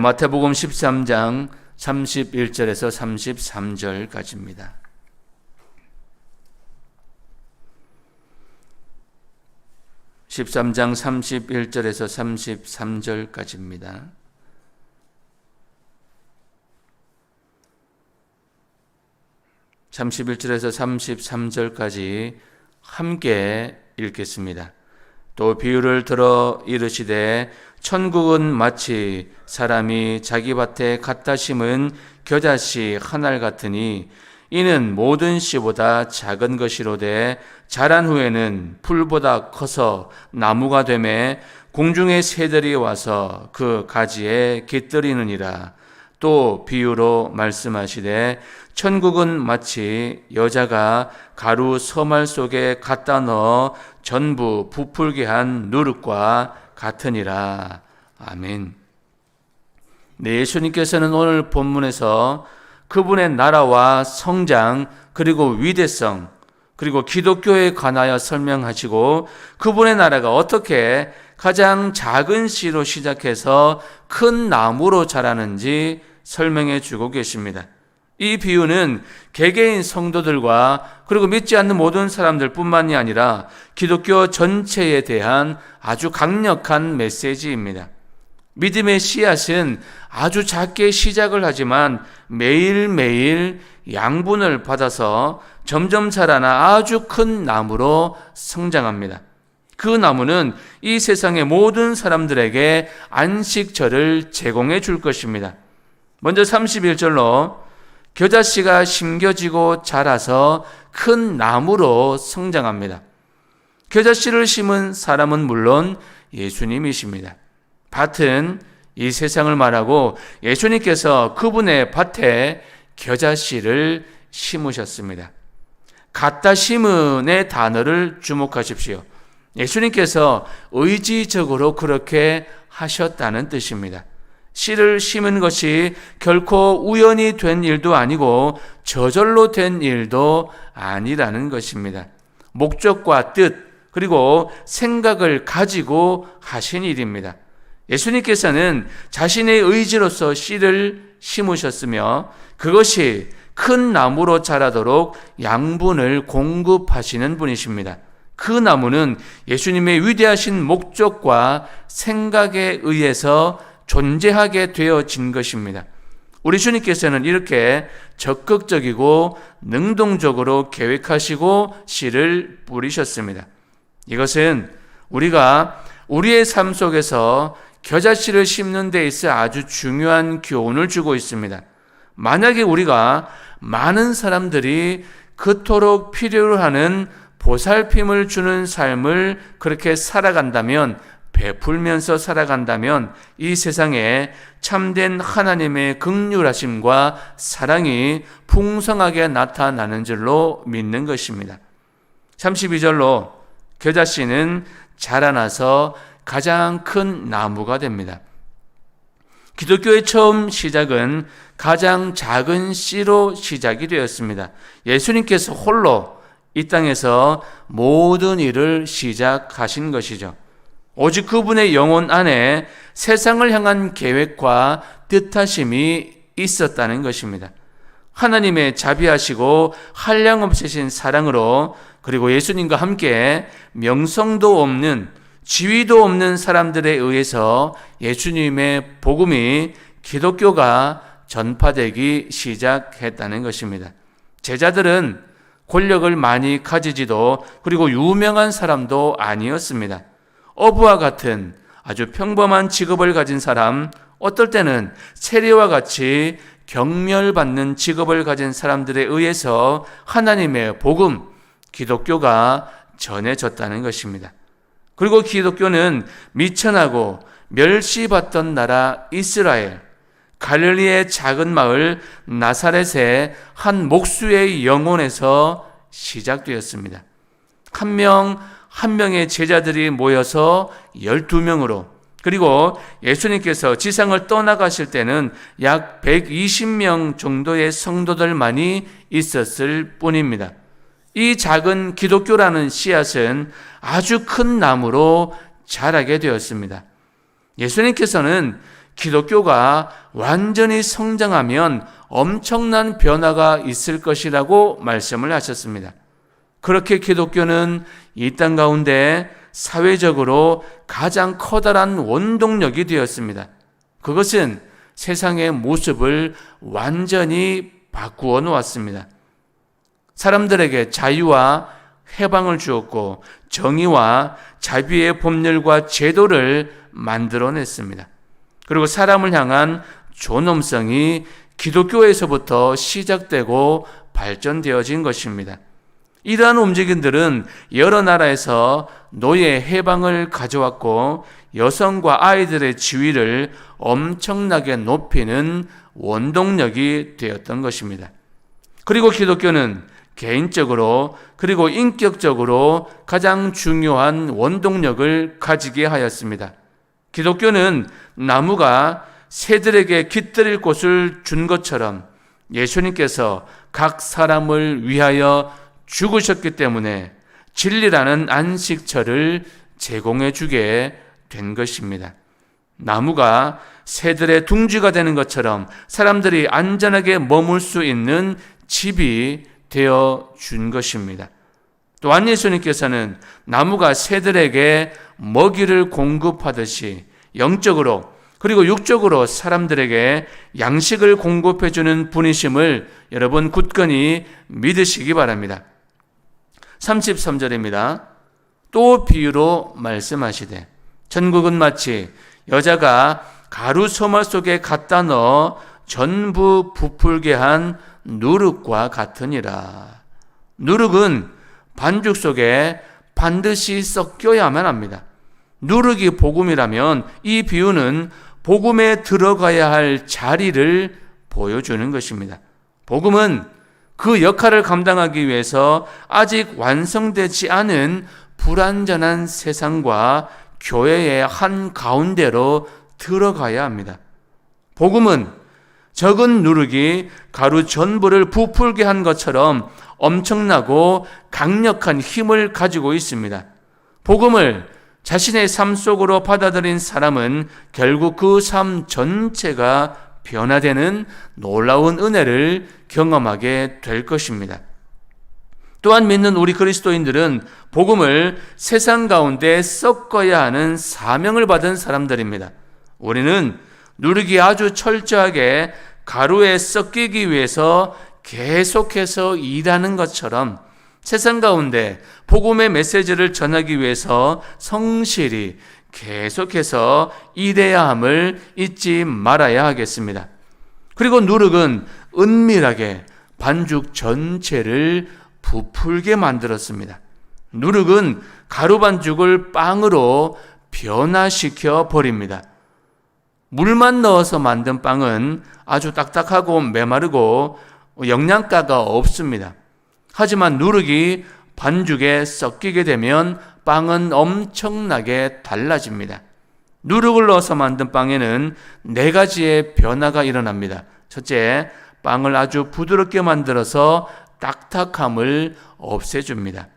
마태복음 13장 31절에서 33절까지입니다. (13장) (31절에서) (33절까지입니다) (31절에서) (33절까지) 함께 읽겠습니다. 또 비유를 들어 이르시되 천국은 마치 사람이 자기 밭에 갖다 심은 겨자씨 하나 같으니 이는 모든 씨보다 작은 것이로되 자란 후에는 풀보다 커서 나무가 되매 공중의 새들이 와서 그 가지에 깃들이느니라. 또 비유로 말씀하시되 천국은 마치 여자가 가루 서말 속에 갖다 넣어 전부 부풀게 한 누룩과 같으니라. 아멘. 네, 예수님께서는 오늘 본문에서 그분의 나라와 성장 그리고 위대성 그리고 기독교에 관하여 설명하시고 그분의 나라가 어떻게 가장 작은 씨로 시작해서 큰 나무로 자라는지 설명해 주고 계십니다. 이 비유는 개개인 성도들과 그리고 믿지 않는 모든 사람들 뿐만이 아니라 기독교 전체에 대한 아주 강력한 메시지입니다. 믿음의 씨앗은 아주 작게 시작을 하지만 매일매일 양분을 받아서 점점 자라나 아주 큰 나무로 성장합니다. 그 나무는 이 세상의 모든 사람들에게 안식처를 제공해 줄 것입니다. 먼저 31절로 겨자씨가 심겨지고 자라서 큰 나무로 성장합니다. 겨자씨를 심은 사람은 물론 예수님이십니다. 밭은 이 세상을 말하고 예수님께서 그분의 밭에 겨자씨를 심으셨습니다. 갖다 심은의 단어를 주목하십시오. 예수님께서 의지적으로 그렇게 하셨다는 뜻입니다. 씨를 심은 것이 결코 우연히 된 일도 아니고 저절로 된 일도 아니라는 것입니다. 목적과 뜻, 그리고 생각을 가지고 하신 일입니다. 예수님께서는 자신의 의지로서 씨를 심으셨으며 그것이 큰 나무로 자라도록 양분을 공급하시는 분이십니다. 그 나무는 예수님의 위대하신 목적과 생각에 의해서 존재하게 되어진 것입니다. 우리 주님께서는 이렇게 적극적이고 능동적으로 계획하시고 씨를 뿌리셨습니다. 이것은 우리가 우리의 삶 속에서 겨자씨를 심는 데 있어 아주 중요한 교훈을 주고 있습니다. 만약에 우리가 많은 사람들이 그토록 필요로 하는 보살핌을 주는 삶을 그렇게 살아간다면 베풀면서 살아간다면 이 세상에 참된 하나님의 극률하심과 사랑이 풍성하게 나타나는 줄로 믿는 것입니다. 32절로 겨자씨는 자라나서 가장 큰 나무가 됩니다. 기독교의 처음 시작은 가장 작은 씨로 시작이 되었습니다. 예수님께서 홀로 이 땅에서 모든 일을 시작하신 것이죠. 오직 그분의 영혼 안에 세상을 향한 계획과 뜻하심이 있었다는 것입니다. 하나님의 자비하시고 한량 없으신 사랑으로 그리고 예수님과 함께 명성도 없는 지위도 없는 사람들에 의해서 예수님의 복음이 기독교가 전파되기 시작했다는 것입니다. 제자들은 권력을 많이 가지지도 그리고 유명한 사람도 아니었습니다. 어부와 같은 아주 평범한 직업을 가진 사람, 어떨 때는 세리와 같이 경멸받는 직업을 가진 사람들에 의해서 하나님의 복음, 기독교가 전해졌다는 것입니다. 그리고 기독교는 미천하고 멸시받던 나라 이스라엘, 갈릴리의 작은 마을 나사렛의 한 목수의 영혼에서 시작되었습니다. 한 명 한 명의 제자들이 모여서 12명으로 그리고 예수님께서 지상을 떠나가실 때는 약 120명 정도의 성도들만이 있었을 뿐입니다. 이 작은 기독교라는 씨앗은 아주 큰 나무로 자라게 되었습니다. 예수님께서는 기독교가 완전히 성장하면 엄청난 변화가 있을 것이라고 말씀을 하셨습니다. 그렇게 기독교는 이 땅 가운데 사회적으로 가장 커다란 원동력이 되었습니다. 그것은 세상의 모습을 완전히 바꾸어 놓았습니다. 사람들에게 자유와 해방을 주었고 정의와 자비의 법률과 제도를 만들어냈습니다. 그리고 사람을 향한 존엄성이 기독교에서부터 시작되고 발전되어진 것입니다. 이러한 움직임들은 여러 나라에서 노예 해방을 가져왔고 여성과 아이들의 지위를 엄청나게 높이는 원동력이 되었던 것입니다. 그리고 기독교는 개인적으로 그리고 인격적으로 가장 중요한 원동력을 가지게 하였습니다. 기독교는 나무가 새들에게 깃들일 곳을 준 것처럼 예수님께서 각 사람을 위하여 죽으셨기 때문에 진리라는 안식처를 제공해 주게 된 것입니다. 나무가 새들의 둥지가 되는 것처럼 사람들이 안전하게 머물 수 있는 집이 되어 준 것입니다. 또한 예수님께서는 나무가 새들에게 먹이를 공급하듯이 영적으로 그리고 육적으로 사람들에게 양식을 공급해 주는 분이심을 여러분 굳건히 믿으시기 바랍니다. 33절입니다. 또 비유로 말씀하시되 천국은 마치 여자가 가루 소마 속에 갖다 넣어 전부 부풀게 한 누룩과 같으니라. 누룩은 반죽 속에 반드시 섞여야만 합니다. 누룩이 복음이라면 이 비유는 복음에 들어가야 할 자리를 보여주는 것입니다. 복음은 그 역할을 감당하기 위해서 아직 완성되지 않은 불완전한 세상과 교회의 한 가운데로 들어가야 합니다. 복음은 적은 누룩이 가루 전부를 부풀게 한 것처럼 엄청나고 강력한 힘을 가지고 있습니다. 복음을 자신의 삶 속으로 받아들인 사람은 결국 그 삶 전체가 변화되는 놀라운 은혜를 경험하게 될 것입니다. 또한 믿는 우리 그리스도인들은 복음을 세상 가운데 섞어야 하는 사명을 받은 사람들입니다. 우리는 누르기 아주 철저하게 가루에 섞이기 위해서 계속해서 일하는 것처럼 세상 가운데 복음의 메시지를 전하기 위해서 성실히 계속해서 일해야 함을 잊지 말아야 하겠습니다. 그리고 누룩은 은밀하게 반죽 전체를 부풀게 만들었습니다. 누룩은 가루 반죽을 빵으로 변화시켜 버립니다. 물만 넣어서 만든 빵은 아주 딱딱하고 메마르고 영양가가 없습니다. 하지만 누룩이 반죽에 섞이게 되면 빵은 엄청나게 달라집니다. 누룩을 넣어서 만든 빵에는 네 가지의 변화가 일어납니다. 첫째, 빵을 아주 부드럽게 만들어서 딱딱함을 없애줍니다.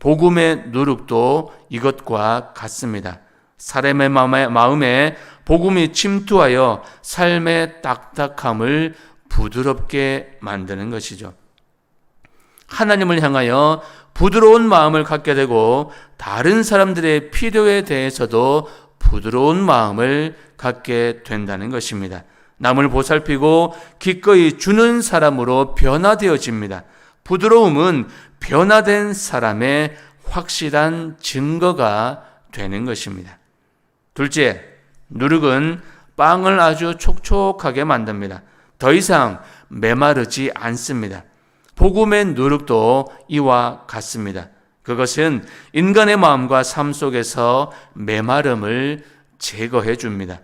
복음의 누룩도 이것과 같습니다. 사람의 마음에 복음이 침투하여 삶의 딱딱함을 부드럽게 만드는 것이죠. 하나님을 향하여 부드러운 마음을 갖게 되고 다른 사람들의 필요에 대해서도 부드러운 마음을 갖게 된다는 것입니다. 남을 보살피고 기꺼이 주는 사람으로 변화되어집니다. 부드러움은 변화된 사람의 확실한 증거가 되는 것입니다. 둘째, 누룩은 빵을 아주 촉촉하게 만듭니다. 더 이상 메마르지 않습니다. 복음의 누룩도 이와 같습니다. 그것은 인간의 마음과 삶 속에서 메마름을 제거해 줍니다.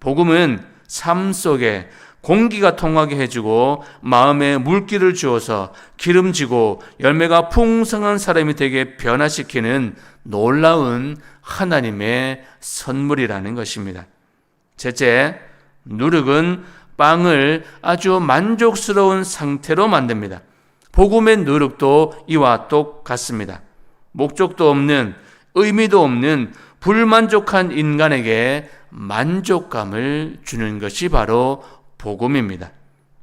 복음은 삶 속에 공기가 통하게 해주고 마음에 물기를 주어서 기름지고 열매가 풍성한 사람이 되게 변화시키는 놀라운 하나님의 선물이라는 것입니다. 셋째, 누룩은 빵을 아주 만족스러운 상태로 만듭니다. 복음의 누룩도 이와 똑같습니다. 목적도 없는 의미도 없는 불만족한 인간에게 만족감을 주는 것이 바로 복음입니다.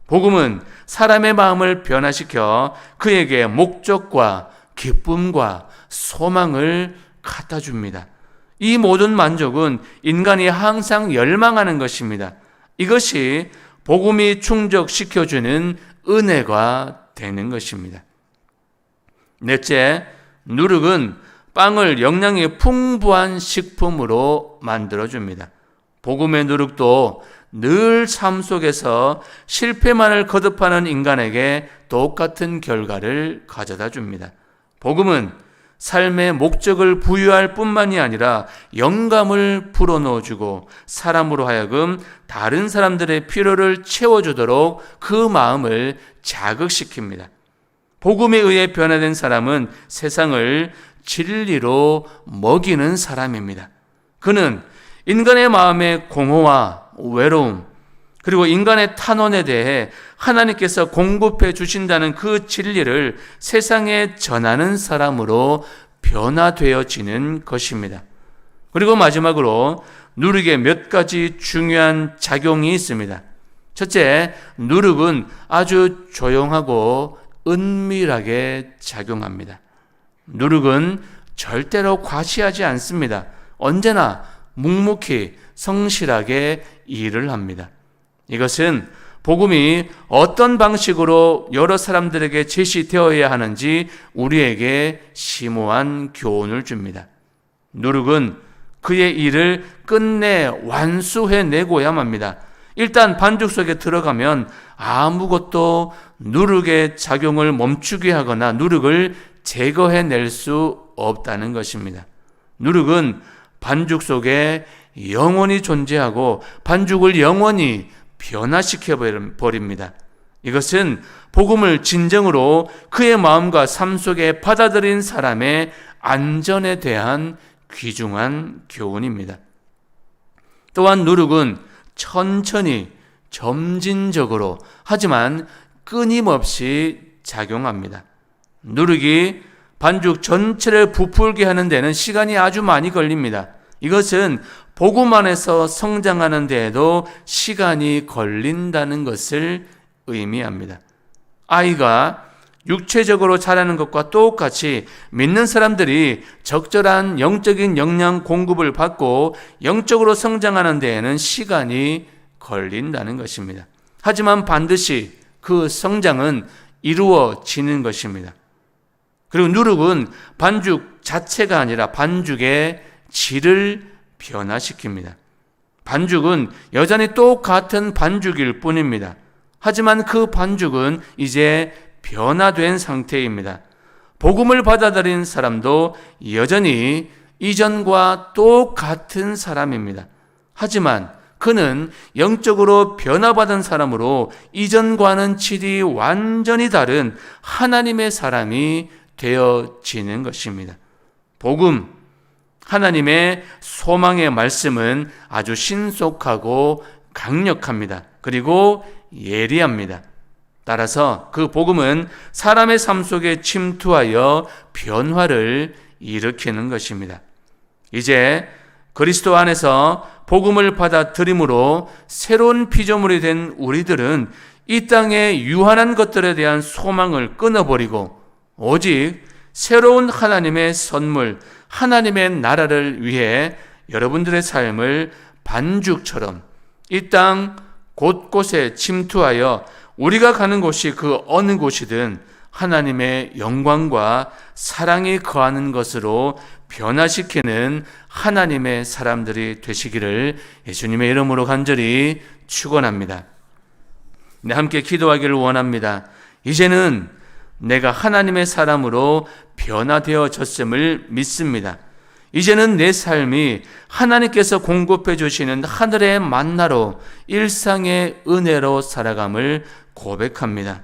복음은 사람의 마음을 변화시켜 그에게 목적과 기쁨과 소망을 갖다 줍니다. 이 모든 만족은 인간이 항상 열망하는 것입니다. 이것이 복음이 충족시켜주는 은혜가 되는 것입니다. 넷째, 누룩은 빵을 영양이 풍부한 식품으로 만들어줍니다. 복음의 누룩도 늘 삶 속에서 실패만을 거듭하는 인간에게 똑같은 결과를 가져다 줍니다. 복음은 삶의 목적을 부여할 뿐만이 아니라 영감을 불어넣어 주고 사람으로 하여금 다른 사람들의 필요를 채워주도록 그 마음을 자극시킵니다. 복음에 의해 변화된 사람은 세상을 진리로 먹이는 사람입니다. 그는 인간의 마음의 공허와 외로움, 그리고 인간의 탄원에 대해 하나님께서 공급해 주신다는 그 진리를 세상에 전하는 사람으로 변화되어지는 것입니다. 그리고 마지막으로 누룩에 몇 가지 중요한 작용이 있습니다. 첫째, 누룩은 아주 조용하고 은밀하게 작용합니다. 누룩은 절대로 과시하지 않습니다. 언제나 묵묵히 성실하게 일을 합니다. 이것은 복음이 어떤 방식으로 여러 사람들에게 제시되어야 하는지 우리에게 심오한 교훈을 줍니다. 누룩은 그의 일을 끝내 완수해 내고야 합니다. 일단 반죽 속에 들어가면 아무것도 누룩의 작용을 멈추게 하거나 누룩을 제거해 낼 수 없다는 것입니다. 누룩은 반죽 속에 영원히 존재하고 반죽을 영원히 변화시켜 버립니다. 이것은 복음을 진정으로 그의 마음과 삶 속에 받아들인 사람의 안전에 대한 귀중한 교훈입니다. 또한 누룩은 천천히 점진적으로 하지만 끊임없이 작용합니다. 누룩이 반죽 전체를 부풀게 하는 데는 시간이 아주 많이 걸립니다. 이것은 복음 안에서 성장하는 데에도 시간이 걸린다는 것을 의미합니다. 아이가 육체적으로 자라는 것과 똑같이 믿는 사람들이 적절한 영적인 영양 공급을 받고 영적으로 성장하는 데에는 시간이 걸린다는 것입니다. 하지만 반드시 그 성장은 이루어지는 것입니다. 그리고 누룩은 반죽 자체가 아니라 반죽의 질을 변화시킵니다. 반죽은 여전히 똑같은 반죽일 뿐입니다. 하지만 그 반죽은 이제 변화된 상태입니다. 복음을 받아들인 사람도 여전히 이전과 똑같은 사람입니다. 하지만 그는 영적으로 변화받은 사람으로 이전과는 질이 완전히 다른 하나님의 사람이 되어지는 것입니다. 복음, 하나님의 소망의 말씀은 아주 신속하고 강력합니다. 그리고 예리합니다. 따라서 그 복음은 사람의 삶 속에 침투하여 변화를 일으키는 것입니다. 이제 그리스도 안에서 복음을 받아들임으로 새로운 피조물이 된 우리들은 이 땅의 유한한 것들에 대한 소망을 끊어버리고 오직 새로운 하나님의 선물, 하나님의 나라를 위해 여러분들의 삶을 반죽처럼 이 땅 곳곳에 침투하여 우리가 가는 곳이 그 어느 곳이든 하나님의 영광과 사랑이 거하는 것으로 변화시키는 하나님의 사람들이 되시기를 예수님의 이름으로 간절히 축원합니다. 네, 함께 기도하기를 원합니다. 이제는 내가 하나님의 사람으로 변화되어졌음을 믿습니다. 이제는 내 삶이 하나님께서 공급해 주시는 하늘의 만나로 일상의 은혜로 살아감을 고백합니다.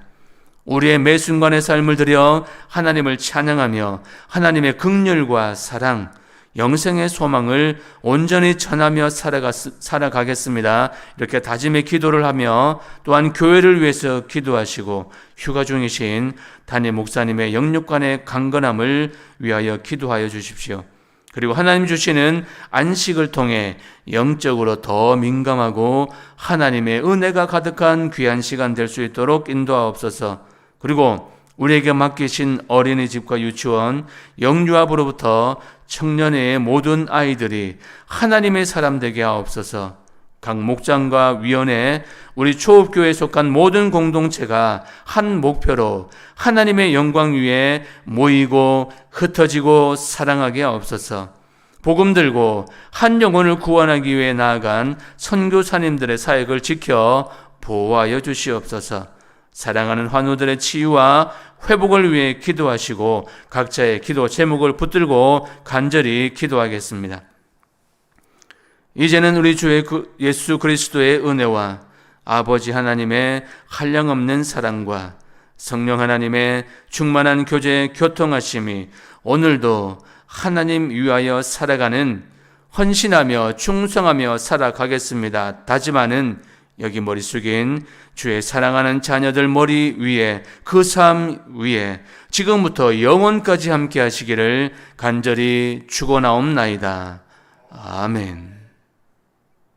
우리의 매 순간의 삶을 들여 하나님을 찬양하며 하나님의 극률과 사랑, 영생의 소망을 온전히 전하며 살아가, 살아가 겠습니다. 이렇게 다짐의 기도를 하며 또한 교회를 위해서 기도하시고 휴가 중이신 담임 목사님의 영육간의 강건함을 위하여 기도하여 주십시오. 그리고 하나님 주시는 안식을 통해 영적으로 더 민감하고 하나님의 은혜가 가득한 귀한 시간 될 수 있도록 인도하옵소서. 그리고 우리에게 맡기신 어린이집과 유치원, 영유아부로부터 청년의 모든 아이들이 하나님의 사람 되게 하옵소서. 각 목장과 위원회, 우리 초업교회에 속한 모든 공동체가 한 목표로 하나님의 영광 위에 모이고 흩어지고 사랑하게 하옵소서. 복음 들고 한 영혼을 구원하기 위해 나아간 선교사님들의 사역을 지켜 보호하여 주시옵소서. 사랑하는 환우들의 치유와 회복을 위해 기도하시고 각자의 기도 제목을 붙들고 간절히 기도하겠습니다. 이제는 우리 주의 그 예수 그리스도의 은혜와 아버지 하나님의 한량없는 사랑과 성령 하나님의 충만한 교제 교통하심이 오늘도 하나님 위하여 살아가는 헌신하며 충성하며 살아가겠습니다. 다짐하는 여기 머리 숙인 주의 사랑하는 자녀들 머리 위에 그 삶 위에 지금부터 영원까지 함께 하시기를 간절히 축원하옵나이다. 아멘.